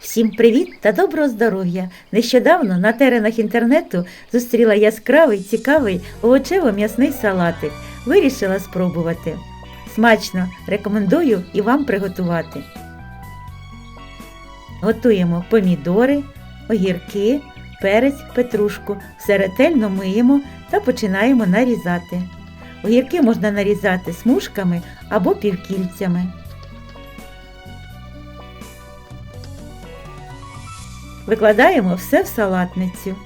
Всім привіт та доброго здоров'я! Нещодавно на теренах інтернету зустріла яскравий, цікавий овочево-м'ясний салатик. Вирішила спробувати. Смачно рекомендую і вам приготувати. Готуємо помідори, огірки, перець, петрушку. Все ретельно миємо та починаємо нарізати. Огірки можна нарізати смужками або півкільцями. Викладаємо все в салатницю.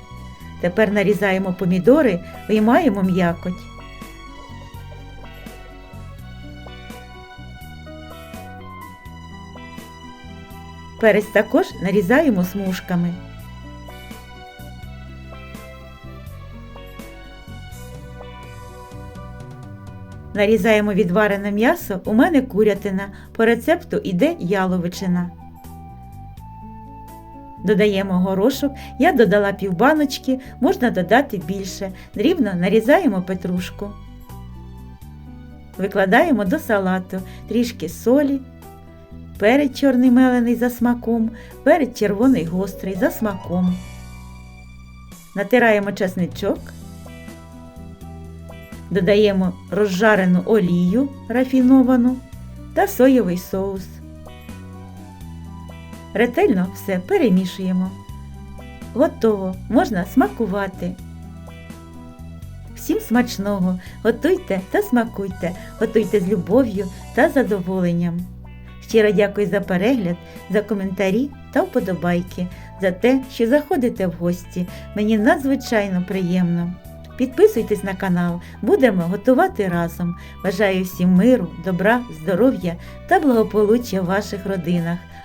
Тепер нарізаємо помідори, виймаємо м'якоть. Перець також нарізаємо смужками. Нарізаємо відварене м'ясо, у мене курятина, по рецепту іде яловичина. Додаємо горошок, я додала півбаночки, можна додати більше. Дрібно нарізаємо петрушку. Викладаємо до салату трішки солі, перець чорний мелений за смаком, перець червоний гострий за смаком. Натираємо чесничок. Додаємо розжарену олію рафіновану та соєвий соус. Ретельно все перемішуємо. Готово, можна смакувати. Всім смачного! Готуйте та смакуйте, готуйте з любов'ю та задоволенням. Щиро дякую за перегляд, за коментарі та вподобайки, за те, що заходите в гості. Мені надзвичайно приємно. Підписуйтесь на канал, будемо готувати разом. Бажаю всім миру, добра, здоров'я та благополуччя в ваших родинах.